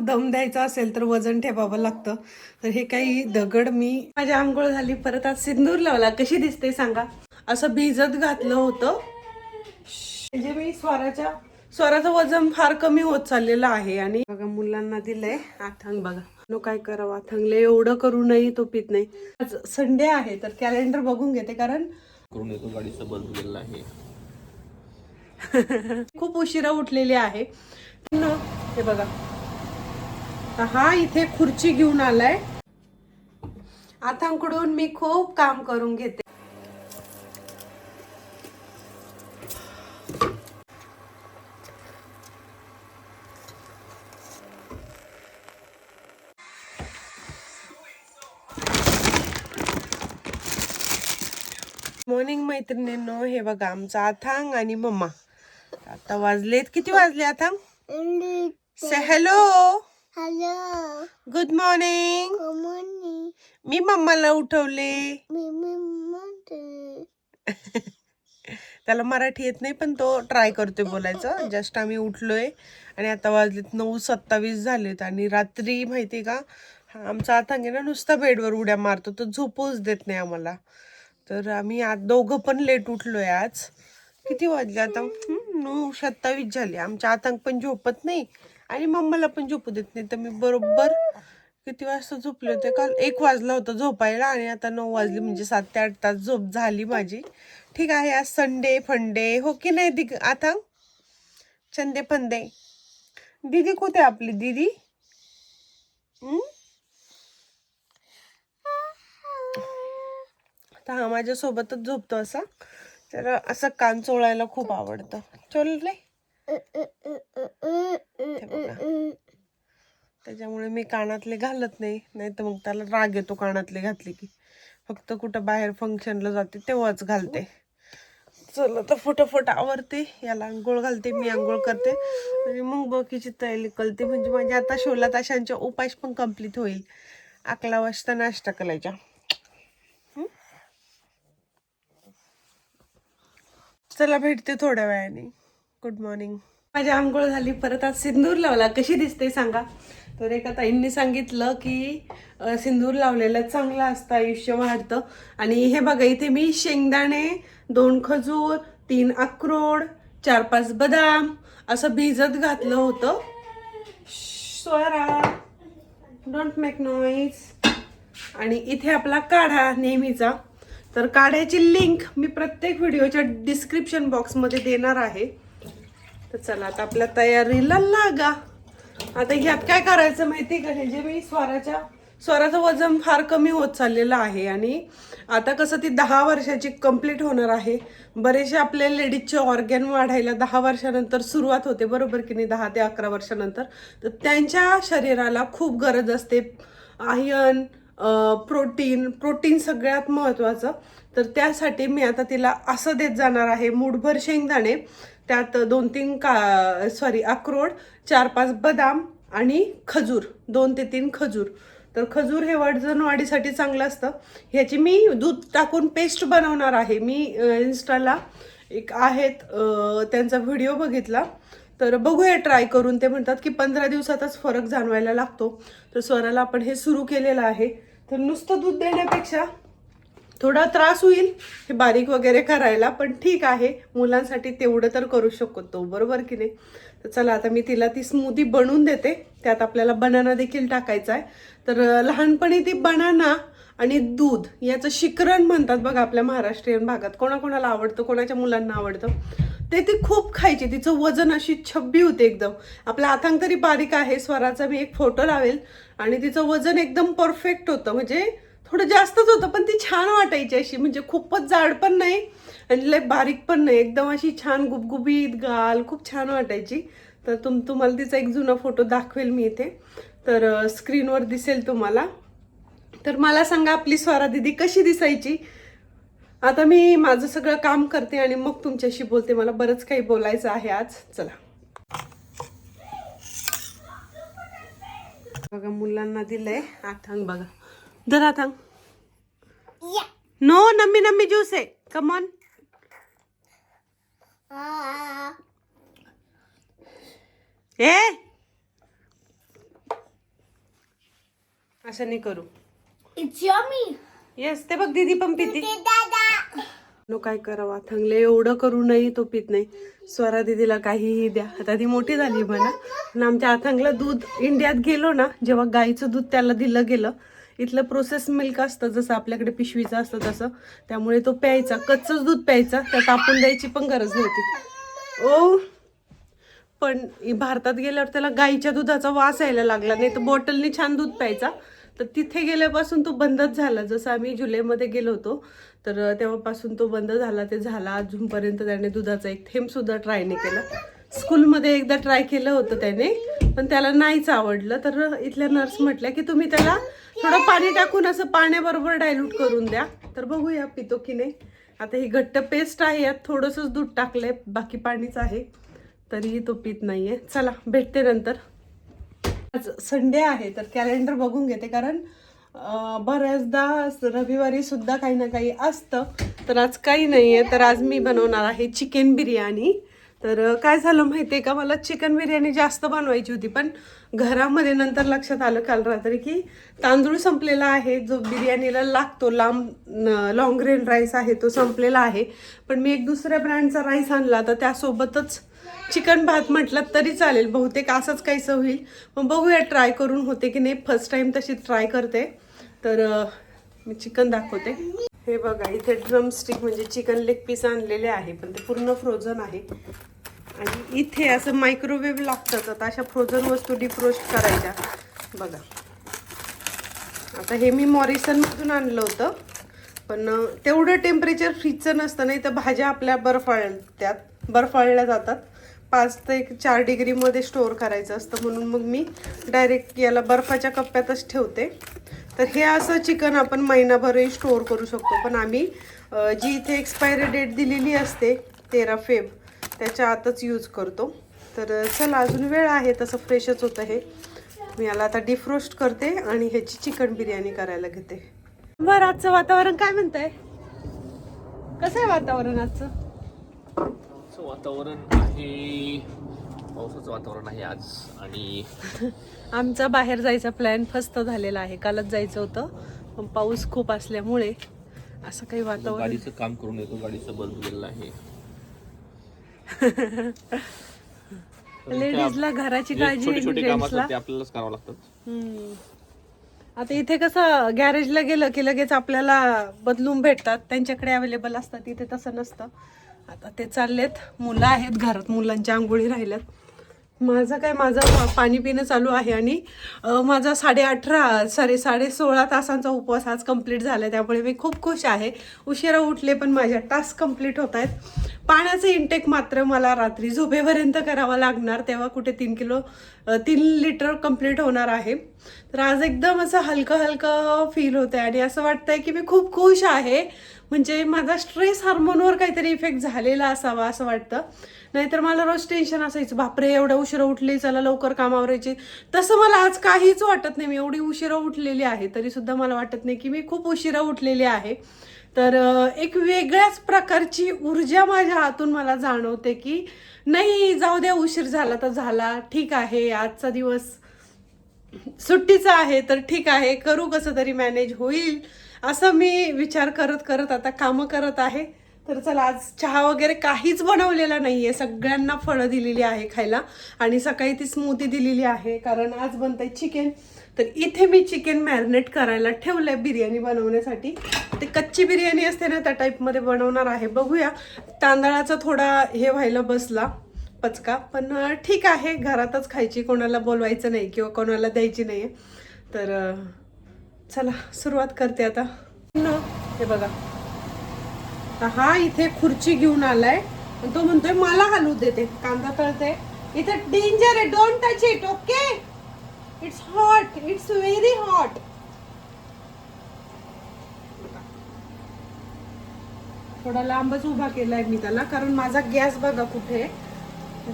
दम द्यायचा असेल तर वजन ठेवावं लागतं. तर हे काही दगड मी माझी आंघोळ झाली परत आज सिंदूर लावला. कशी दिसते सांगा? असं भिजत घातलं होतं. म्हणजे मी स्वराच्या स्वराचं वजन फार कमी होत चाललेलं आहे आणि बघा मुलांना दिलंय आथंग बघा. नो काय करावं आथंगले एवढं करू नाही तो पित नाही. आज संडे आहे तर कॅलेंडर बघून घेते कारण करून येतो गाडीचं बंद केलेलं आहे. खूप उशिरा उठलेली आहे. न, हे बघा तर हा इथे खुर्ची घेऊन आलाय. आथांकडून मी खूप काम करून घेते. मॉर्निंग मैत्रिणींनो हे बघा आमचा आथांग आणि मम्मा. आता वाजलेत. किती वाजले Athang? Say hello hello good morning कमोनी मी मम्माला उठवले. मी त्याला मराठी येत नाही पण तो ट्राय करतोय बोलायचं. जस्ट आम्ही उठलोय आणि आता वाजलेत नऊ सत्तावीस झालेत आणि रात्री माहिती का आमचा आहे ना नुसता बेडवर उड्या मारतो तो झोपूच देत नाही आम्हाला. तर आम्ही आज दोघं पण लेट उठलोय आज. किती वाजले आता? नऊ सत्तावीस झाले. आमच्या आतंक पण झोपत नाही. आणि मम्माला पण झोपू देत नाही. तर मी बरोबर किती वाजता झोपले होते? काल एक वाजला होता झोपायला आणि आता नऊ वाजले म्हणजे सात ते आठ तास झोप झाली माझी. ठीक आहे आज संडे फंडे हो की नाही दिग आता? चंदे फंदे. दीदी कुठे आपली दीदी? तर हा माझ्यासोबतच झोपतो असा. तर असं कान चोळायला खूप आवडतं. चोलले त्याच्यामुळे मी कानातले घालत नाही नाही तर मग त्याला राग येतो कानातले घातले की. फक्त कुठं बाहेर फंक्शनला जाते तेव्हाच घालते. चला तर फटाफट आवरते याला आंघोळ घालते मी आंघोळ करते. आणि मग बाकीची तयारी करते म्हणजे माझ्या आता शोला ताशांच्या उपास पण कंप्लीट होईल. अकरा वाजता नाश्ता करायचा. चला भेटते थोड्या वेळाने. गुड मॉर्निंग माझी आंघोळ झाली परत आज सिंदूर लावला. कशी दिसते सांगा? तर एका ताईंनी सांगितलं की सिंदूर लावलेलं चांगलं असतं आयुष्य वाढतं. आणि हे बघा इथे मी शेंगदाणे दोन खजूर तीन अक्रोड चार पाच बदाम असं भिजत घातलं होतं. स्वरा डोंट मेक नॉईज आणि इथे आपला काढा नेहमीचा. तर काढ्याची लिंक मी प्रत्येक व्हिडिओच्या डिस्क्रिप्शन बॉक्समध्ये देणार आहे. तर चला आता आपल्या तयारीला लागा. आता ह्यात काय करायचं माहिती का? हे जे मी स्वराच्या स्वराचं वजन फार कमी होत चाललेलं आहे आणि आता कसं ती दहा वर्षाची कंप्लीट होणार आहे. बरेचसे आपले लेडीजचे ऑर्गॅन वाढायला दहा वर्षानंतर सुरुवात होते बरोबर की नाही? दहा ते अकरा वर्षानंतर. तर त्यांच्या शरीराला खूप गरज असते. आयर्न प्रोटीन प्रोटीन सगळ्यात महत्त्वाचं तर त्यासाठी मी आता तिला असं देत जाणार आहे मूठभर शेंगदाणे त्यात दोन तीन का सॉरी अक्रोड चार पाच बदाम आणि खजूर दोन ते तीन खजूर. तर खजूर हे वजन वाढीसाठी चांगलं असतं. ह्याची मी दूध टाकून पेस्ट बनवणार आहे. मी इन्स्टाला एक आहेत त्यांचा व्हिडिओ बघितला. तर बघूया ट्राय करून. ते म्हणतात की पंधरा दिवसातच फरक जाणवायला लागतो. तर स्वराला आपण हे सुरू केलेलं आहे. तर नुसतं दूध देण्यापेक्षा थोडा त्रास होईल हे बारीक वगैरे करायला पण ठीक आहे. मुलांसाठी तेवढं तर करू शकतो बरोबर की नाही? तर चला आता मी तिला ती स्मूदी बनवून देते. त्यात आपल्याला बनाना देखील टाकायचा आहे. तर लहानपणी ती बनाना आणि दूध याचं शिकरण म्हणतात बघा आपल्या महाराष्ट्रीयन भागात. कोणाकोणाला आवडतं कोणाच्या मुलांना आवडतं? ते ती खूप खायची. तिचं वजन अशी छब्बी होते एकदम. आपला आथांग तरी बारीक आहे स्वराचा मी एक फोटो लावेल. आणि तिचं वजन एकदम परफेक्ट होतं. म्हणजे थोडं जास्तच होतं पण ती छान वाटायची अशी. म्हणजे खूपच जाड पण नाही आणि लय बारीक पण नाही. एकदम अशी छान गुबगुबीत गाल खूप छान वाटायची. तर तुम तुम्हाला तिचा एक जुना फोटो दाखवेल मी इथे. तर स्क्रीनवर दिसेल तुम्हाला. तर मला सांगा आपली स्वरा दिदी कशी दिसायची? आता मी माझं सगळं काम करते आणि मग तुमच्याशी बोलते. मला बरंच काही बोलायचं आहे आज. चला. बघा मुलांना दिलंय आथांग बघा. धर Athang. No yummy yummy juice आहे. Come on! असं नाही करू. Yummy. येस ते बघ दीदी पण पिती. नो काय करावा थंगले एवढं करू नाही तो पित नाही. स्वरा दिदीला काहीही द्या. आता ती मोठी झाली म्हणा. आणि आमच्या अथंगला दूध इंडियात गेलो ना जेव्हा गाईचं दूध त्याला दिलं गेलं इथलं प्रोसेस मिल्क असतं जसं आपल्याकडे पिशवीचं असतं तसं. त्यामुळे तो प्यायचा कच्चंच दूध प्यायचा त्यात टाकून द्यायची पण गरज नव्हती. ओ पण भारतात गेल्यावर त्याला गाईच्या दुधाचा वास यायला लागला नाही तर बॉटलनी छान दूध प्यायचा. तर तिथे गेल्यापासून तो बंदच झाला. जसं आम्ही जुलैमध्ये गेलो होतो तर तेव्हापासून तो बंद झाला. ते झाला अजूनपर्यंत त्याने दुधाचा एक थेंबसुद्धा ट्राय नाही केला. स्कूलमध्ये एकदा ट्राय केलं होतं त्याने पण त्याला नाहीच आवडलं. तर इथल्या नर्स म्हटल्या की तुम्ही त्याला थोडं पाणी टाकून असं पाण्याबरोबर डायल्यूट करून द्या. तर बघूया पितो की नाही. आता ही घट्ट पेस्ट आहे. यात थोडंसंच दूध टाकलंय. बाकी पाणीच आहे. तरीही तो पित नाही आहे चला भेटते नंतर. आज संडे आहे तर कॅलेंडर बघून घेते कारण बऱ्याचदा रविवारी सुद्धा काही ना काही असतं. तर आज काही नाहीये तर आज मी बनवणार आहे चिकन बिर्याणी. तर काय झालं माहितीये का? मला चिकन बिर्याणी जास्त बनवायची होती पण घरामध्ये नंतर लक्षात आलं काल रात्री की तांदूळ संपलेला आहे जो बिर्याणीला लागतो लांब लॉंग ग्रेन राईस आहे तो संपलेला आहे. पण मी एक दुसऱ्या ब्रँडचा राईस आणला तर त्यासोबतच चिकन भात म्हटलं तरी चालेल बहुतेक असंच काहीसं होईल. मग बघूया ट्राय करून होते की नाही. फर्स्ट टाइम तशी ट्राय करते. तर मी चिकन दाखवते. हे बघा इथे ड्रमस्टिक म्हणजे चिकन लेग पीस आणलेले आहे पण ते पूर्ण फ्रोझन आहे. आणि इथे असं मायक्रोवेव्ह लागतंच आता अशा फ्रोझन वस्तू डिफ्रोस्ट करायच्या. बघा. आता हे मी मॉरिसनमधून आणलं होतं. पण तेवढं टेम्परेचर फ्रीजचं नसतं नाही तर भाज्या आपल्या बर्फाळत्यात बर्फाळल्या जातात. पाच ते एक चार डिग्रीमध्ये स्टोअर करायचं असतं. म्हणून मग मी डायरेक्ट याला बर्फाच्या कप्प्यातच ठेवते. तर हे असं चिकन आपण महिनाभरही स्टोअर करू शकतो. पण आम्ही जी इथे एक्सपायरी डेट दिलेली असते तेरा फेब त्याच्या आतच यूज करतो. तर चला अजून वेळ आहे. तसं फ्रेशच होतं हे. मी याला आता डिफ्रोस्ट करते आणि ह्याची चिकन बिर्याणी करायला घेते. बरं आजचं वातावरण काय म्हणतंय? कसं आहे वातावरण आजचं? वातावरण आहे. पावसाचं वातावरण आहे आज आणि आमचा बाहेर जायचा प्लॅन फस्त झालेला आहे. कालच जायचं होतं. पण पाऊस खूप असल्यामुळे असं काही वातावरण गाडीचं काम करून येतो. गाडीचं बंद गेलेलं आहे. लेडीजला घराची काळजी छोटे छोटे आहे काम जेंट्सला असतात ते आपल्यालाच करावं लागतात. हम्म. आता इथे कसं गॅरेजला गेलं की लगेच आपल्याला बदलून भेटतात. त्यांच्याकडे अवेलेबल असतात. इथे तसं नसतं. आता ते चाललेत. मुलं आहेत घरात मुलांच्या आंघोळी राहिल्यात. माझं काय माझं पाणी पिणं चालू आहे आणि माझा साडे अठरा सॉरी साडे सोळा तासांचा उपवास आज कंप्लीट झाला त्यामुळे मी खूप खुश आहे. उशिरा उठले पण माझ्या टास्क कंप्लीट होत आहेत. पाण्याचं इंटेक मात्र मला रात्री झोपेपर्यंत करावं लागणार. तेव्हा कुठे तीन किलो तीन लिटर कंप्लीट होणार आहे. तर आज एकदम असं हलकं हलकं फील होतंय आणि असं वाटतंय की मी खूप खुश आहे. म्हणजे माझा स्ट्रेस हार्मोनवर काहीतरी इफेक्ट झालेला असावा असं वाटतं. नाहीतर मला रोज टेन्शन असायचं बापरे एवढं उशिरा उठली चला लवकर कामावर यायची. तसं मला आज काहीच वाटत नाही. मी एवढी उशिरा उठलेली आहे तरीसुद्धा मला वाटत नाही की मी खूप उशिरा उठलेली आहे. तर एक वेगळ्याच प्रकारची ऊर्जा माझ्या हातून मला जाणवते की नाही जाऊ द्या उशीर झाला तर झाला ठीक आहे आजचा दिवस सुट्टीचं आहे तर ठीक आहे करू कसं तरी मॅनेज होईल. असं मी विचार करत करत आता कामं करत आहे. तर चला आज चहा वगैरे काहीच बनवलेला नाही आहे सगळ्यांना फळं दिलेली आहे खायला. आणि सकाळी ती स्मूदी दिलेली आहे कारण आज बनतंय चिकन तर इथे मी चिकन मॅरिनेट करायला ठेवलंय बिर्याणी बनवण्यासाठी. ते कच्ची बिर्याणी असते ना त्या टाईपमध्ये बनवणार आहे. बघूया. तांदळाचा थोडा हे व्हायला बसला पचका. पण ठीक आहे. घरातच खायची कोणाला बोलवायचं नाही किंवा कोणाला द्यायची नाही तर चला सुरुवात करते आता. न, हे बघा. हा इथे खुर्ची घेऊन आलाय. तो म्हणतोय मला हलू देते कांदा तळते. इथे डेंजर आहे don't touch it okay it's hot it's very hot थोडा लांबच उभा केलाय मी त्याला कारण माझा गॅस बघा कुठे.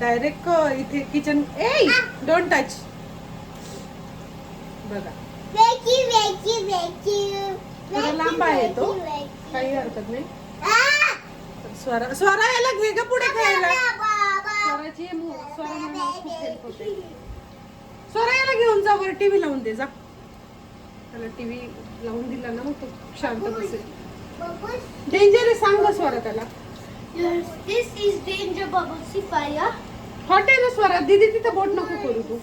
डायरेक्ट इथे किचन ए डोंट टच बघा. थोडा लांब आहे तो काही हरकत नाही! तर स्वरा स्वरा याला घे ग पुढे Baba. स्वराची स्वरा मला खूप help होते. स्वरा याला घेऊन जा वर टीव्ही लावून दे जा त्याला टीव्ही लावून दिला ना मग तो शांत बसेल. डेंजर आहे सांग स्वरा त्याला danger bubbles. See fire. Hot आहे ना स्वरा दीदी तिथं बोट नको करू तू.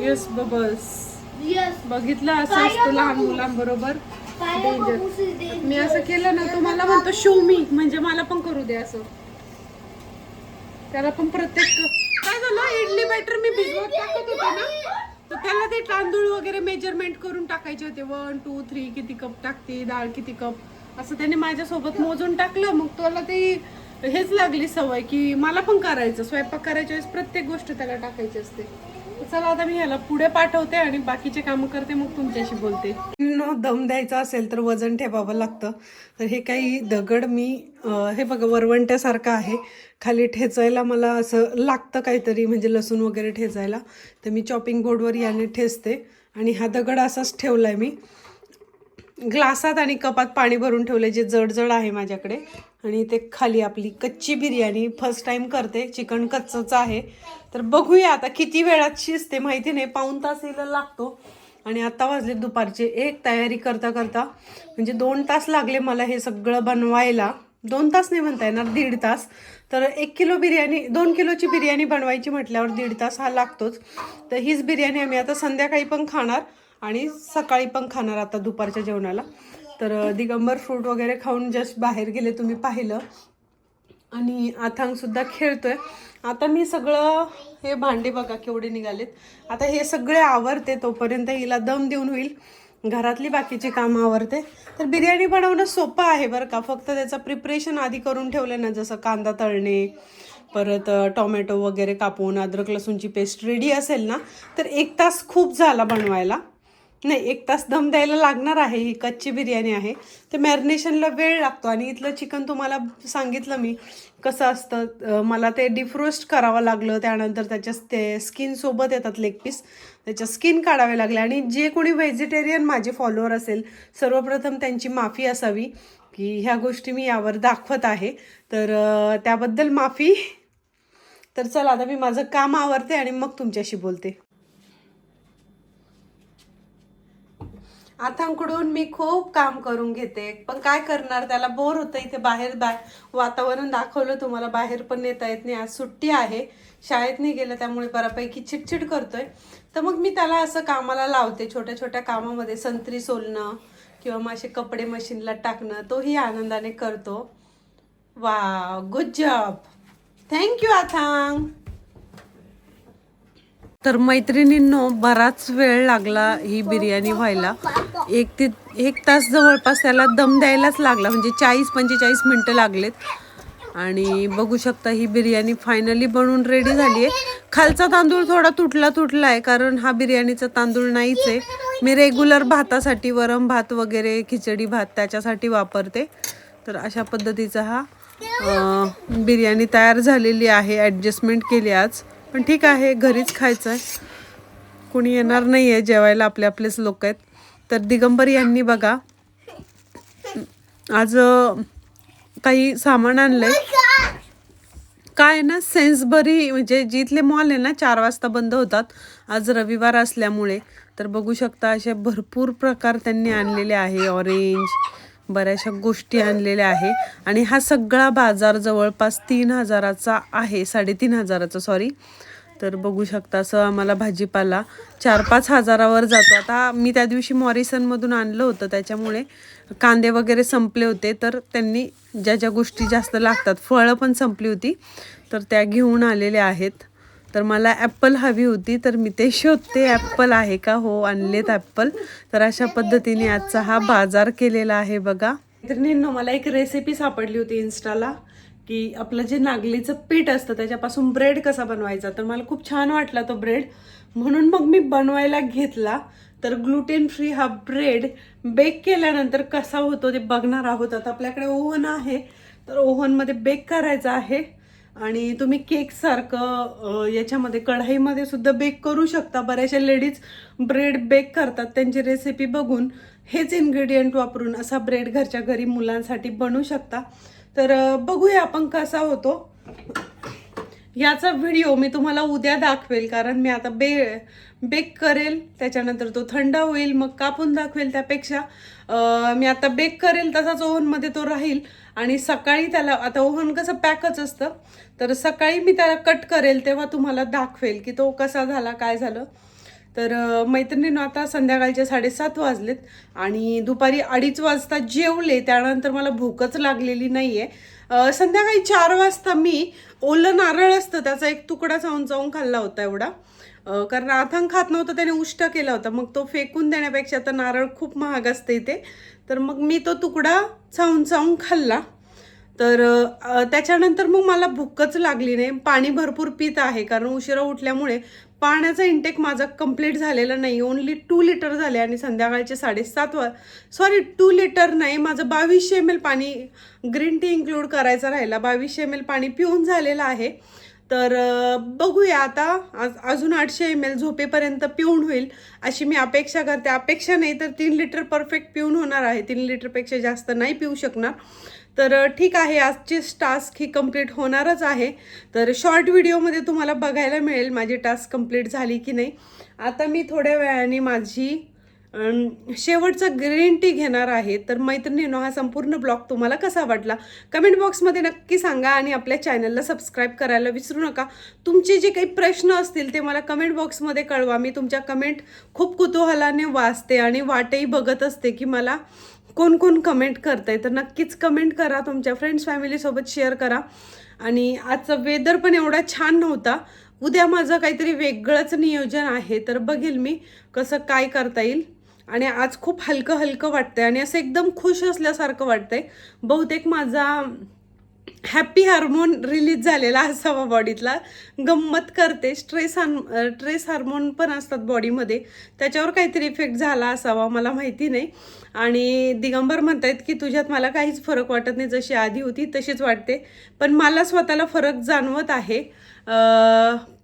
Yes bubbles. बघितलं असं असतं लहान मुलांबरोबर. मी असं केलं ना तो मला म्हणतो शो मी म्हणजे मला पण करू दे असं. त्याला पण प्रत्येक काय झालं? इडली बॅटर मी भिजवत टाकत होते ना? तर त्याला ते तांदूळ वगैरे मेजरमेंट करून टाकायचे होते. वन टू थ्री किती कप टाकते? डाळ किती कप असं त्याने माझ्यासोबत मोजून टाकलं. मग त्याला ते हेच लागली सवय की मला पण करायचं. स्वयंपाक करायच्या वेळेस प्रत्येक गोष्ट त्याला टाकायची असते. चला आता मी ह्याला पुढे पाठवते आणि बाकीचे कामं करते मग तुमच्याशी बोलते. नो दम द्यायचा असेल तर वजन ठेवावं लागतं. तर हे काही दगड मी हे बघा वरवंट्यासारखं आहे. खाली ठेचायला मला असं लागतं काहीतरी म्हणजे लसूण वगैरे ठेचायला. तर मी चॉपिंग बोर्डवर याने ठेचते. आणि हा दगड असाच ठेवला आहे मी. ग्लासात आणि कपात पाणी भरून ठेवले जे जड आहे माझ्याकडे. आणि ते खाली आपली कच्ची बिर्याणी फर्स्ट टाइम करते. चिकन कच्चंच आहे. तर बघूया आता किती वेळात शिजते माहिती नाही. पाऊन तास हिला लागतो. आणि आता वाजले दुपारचे. एक तयारी करता करता म्हणजे दोन तास लागले मला हे सगळं बनवायला. दोन तास नाही म्हणता येणार दीड तास. तर एक किलो बिर्याणी दोन किलोची बिर्याणी बनवायची म्हटल्यावर दीड तास हा लागतोच. तर हीच बिर्याणी आम्ही आता संध्याकाळी पण खाणार. आणि सकाळी पण खाणार आता दुपारच्या जेवणाला. तर दिगंबर फ्रूट वगैरे खाऊन जस्ट बाहेर गेले तुम्ही पाहिलं. आणि आथांगसुद्धा खेळतोय. आता मी सगळं हे भांडे बघा केवढे निघालेत. आता हे सगळे आवरते तोपर्यंत हिला दम देऊन होईल. घरातली बाकीची कामं आवरते. तर बिर्याणी बनवणं सोपं आहे बरं का. फक्त त्याचं प्रिपरेशन आधी करून ठेवलं ना जसं कांदा तळणे परत टोमॅटो वगैरे कापून अद्रक लसूणची पेस्ट रेडी असेल ना तर एक तास खूप झाला बनवायला. नाही एक तास दम द्यायला लागणार आहे ही कच्ची बिर्याणी आहे. तर मॅरिनेशनला वेळ लागतो आणि इथलं चिकन तुम्हाला सांगितलं मी कसं असतं. मला ते डिफ्रोस्ट करावं लागलं त्यानंतर त्याच्या ते स्किन सोबत येतात लेग पीस. त्याच्या स्किन काढावे लागले आणि जे कोणी व्हेजिटेरियन माझे फॉलोअर असेल सर्वप्रथम त्यांची माफी असावी की ह्या गोष्टी मी यावर दाखवत आहे. तर त्याबद्दल माफी. तर चला आता मी माझं काम आवरते आणि मग तुमच्याशी बोलते. आथांकडून मी खूप काम करून घेते. पण काय करणार? त्याला बोर होतं इथे बाहेर बा वातावरण दाखवलं तुम्हाला बाहेर पण नेता येत नाही. आज सुट्टी आहे. शाळेत नाही गेलं त्यामुळे बऱ्यापैकी चिडचिड करतोय. तर मग मी त्याला असं कामाला लावते छोट्या छोट्या कामामध्ये संत्री सोलणं किंवा मग असे कपडे मशीनला टाकणं तोही आनंदाने करतो. वा गुड जॉब थँक्यू आथांग. तर मैत्रिणींनो बराच वेळ लागला ही बिर्याणी व्हायला. एक ते एक तास जवळपास त्याला दम द्यायलाच लागला म्हणजे चाळीस पंचेचाळीस मिनटं लागलेत. आणि बघू शकता ही बिर्याणी फायनली बनवून रेडी झाली आहे. खालचा तांदूळ थोडा तुटला तुटला आहे कारण हा बिर्याणीचा तांदूळ नाहीच आहे. मी रेग्युलर भातासाठी वरम भात वगैरे खिचडी भात त्याच्यासाठी वापरते. तर अशा पद्धतीचा हा बिर्याणी तयार झालेली आहे ॲडजस्टमेंट केली आज. पण ठीक आहे घरीच खायचं आहे. कोणी येणार नाही आहे जेवायला आपले आपलेच लोक आहेत. तर दिगंबर यांनी बघा आज काही सामान आणलंय. काय ना सेन्सबरी म्हणजे जिथले मॉल आहे ना चार वाजता बंद होतात. आज रविवार असल्यामुळे. तर बघू शकता असे भरपूर प्रकार त्यांनी आणलेले आहे ऑरेंज बऱ्याचशा गोष्टी आणलेल्या आहे. आणि हा सगळा बाजार जवळपास तीन हजाराचा आहे साडेतीन हजाराचा सॉरी तर बघू शकता असं आम्हाला भाजीपाला चार पाच हजारावर जातो. आता मी त्या दिवशी मॉरिसनमधून आणलं होतं त्याच्यामुळे कांदे वगैरे संपले होते. तर त्यांनी ज्या ज्या गोष्टी जास्त लागतात फळं पण संपली होती. तर त्या घेऊन आलेल्या आहेत. तर मला ॲप्पल हवी होती तर मी ते शोधते. ॲप्पल आहे का? हो आणलेत ॲप्पल तर अशा पद्धतीने आजचा हा बाजार केलेला आहे बघा. मैत्रिणींनो मला एक रेसिपी सापडली होती इन्स्टाला की आपलं जे नागलीचं पीठ असतं त्याच्यापासून ब्रेड कसा बनवायचा? तर मला खूप छान वाटला तो ब्रेड म्हणून मग मी बनवायला घेतला. तर ग्लुटेन फ्री हा ब्रेड बेक केल्यानंतर कसा होतो ते बघणार आहोत. आता आपल्याकडे ओव्हन आहे तर ओव्हनमध्ये बेक करायचा आहे. आणि तुम्ही केकसारखं याच्यामध्ये कढाईमध्ये सुद्धा बेक करू शकता. बऱ्याचशा लेडीज ब्रेड बेक करतात. त्यांची रेसिपी बघून हेच इन्ग्रेडियंट वापरून असा ब्रेड घरच्या घरी मुलांसाठी बनवू शकता. तर बघूया आपण कसा होतो. याचा व्हिडिओ मी तुम्हाला उद्या दाखवेल कारण मी आता बे बेक करेल त्याच्यानंतर तो थंड होईल मग कापून दाखवेल त्यापेक्षा. मी आता बेक करेल तसाच ओव्हनमध्ये तो राहील आणि सकाळी त्याला आता ओव्हन कसं पॅकच असतं तर सकाळी मी त्याला कट करेल तेव्हा तुम्हाला दाखवेल की तो कसा झाला काय झालं. तर मैत्रिणीनं आता संध्याकाळचे साडेसात वाजलेत आणि दुपारी अडीच वाजता जेवले त्यानंतर मला भूकच लागलेली नाही आहे संध्याकाळी चार वाजता मी ओलं नारळ असतं त्याचा एक तुकडा चावून चावून खाल्ला होता एवढा. कारण आथांग खात नव्हतं त्याने उष्ट केला होता. मग तो फेकून देण्यापेक्षा तर नारळ खूप महाग असते इथे. तर मग मी तो तुकडा चावून चावून खाल्ला. तर त्याच्यानंतर मग मला भूकच लागली नाही. पाणी भरपूर पित आहे कारण उशिरा उठल्यामुळे पाण्याचा इंटेक माझा कंप्लीट झालेला नाही. ओन्ली टू लिटर झाले आणि संध्याकाळचे साडेसात वा सॉरी टू लिटर नाही. माझं बावीसशे एम एल पाणी ग्रीन टी इन्क्लूड करायचा राहिला. बावीसशे एम एल पाणी पिऊन झालेलं आहे. तर बघूया आता. आज अजून आठशे एम एल झोपेपर्यंत पिऊन होईल अशी मी अपेक्षा करते. अपेक्षा नाही तर तीन लिटर परफेक्ट पिऊन होणार आहे. तीन लिटरपेक्षा जास्त नाही पिऊ शकणार. तर ठीक आहे आजची टास्क ही कंप्लीट होणारच आहे. तर शॉर्ट व्हिडिओमध्ये तुम्हाला बघायला मिळेल माझी टास्क कंप्लीट झाली की नाही. आता मी थोड्या वेळाने माझी शेवटचा ग्रीन टी घेणार आहे. तर मैत्रिणीनो हा संपूर्ण ब्लॉग तुम्हाला कसा वाटला? कमेंट बॉक्समध्ये नक्की सांगा आणि आपल्या चॅनलला सबस्क्राईब करायला विसरू नका. तुमचे जे काही प्रश्न असतील ते मला कमेंट बॉक्समध्ये कळवा. मी तुमच्या कमेंट खूप कुतूहलाने वाचते आणि वाटही बघत असते की मला कोण कोण कमेंट करत आहे तर नक्कीच कमेंट करा. तुमच्या फ्रेंड्स फॅमिलीसोबत शेअर करा. आणि आजचा वेदर पण एवढा छान नव्हता. उद्या माझं काहीतरी वेगळंच नियोजन आहे तर बघेल मी कसं काय करता येईल. आणि आज खूप हलकं हलकं वाटतंय आणि असं एकदम खुश असल्यासारखं वाटतंय. बहुतेक माझा हॅपी हार्मोन रिलीज झालेला असावा बॉडीतला गंमत करते. स्ट्रेस हार्म स्ट्रेस हार्मोन पण असतात बॉडीमध्ये त्याच्यावर काहीतरी इफेक्ट झाला असावा मला माहिती नाही. आणि दिगंबर म्हणतायत की तुझ्यात मला काहीच फरक वाटत नाही. जशी आधी होती तशीच वाटते. पण मला स्वतःला फरक जाणवत आहे.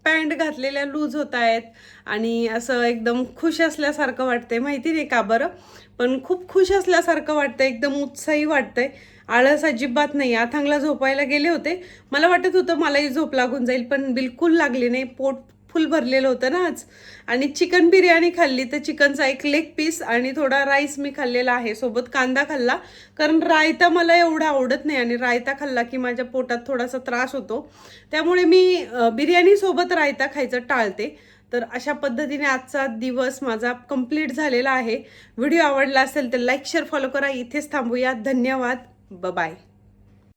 पॅन्ट घातलेल्या लूज होत आहेत. आणि असं एकदम खुश असल्यासारखं वाटतंय. माहिती नाही का बरं? पण खूप खुश असल्यासारखं वाटतं एकदम उत्साही वाटतंय. आळस अजिबात नाही. आथांगला झोपायला गेले होते. मला वाटत होतं मलाही झोप लागून जाईल पण बिलकुल लागली नाही. पोट फुल भरलेलं होतं ना आज. आणि चिकन बिर्याणी खाल्ली तर चिकनचा एक लेग पीस आणि थोडा राईस मी खाल्लेला आहे. सोबत कांदा खाल्ला. कारण रायता मला एवढा आवडत नाही आणि रायता खाल्ला की माझ्या पोटात थोडासा त्रास होतो. त्यामुळे मी बिर्याणीसोबत रायता खायचं टाळते. तर अशा पद्धतीने आजचा दिवस माझा कंप्लीट झालेला आहे. व्हिडिओ आवडला असेल तर लाईक शेअर फॉलो करा. इथेच थांबूया. धन्यवाद. Bye-bye.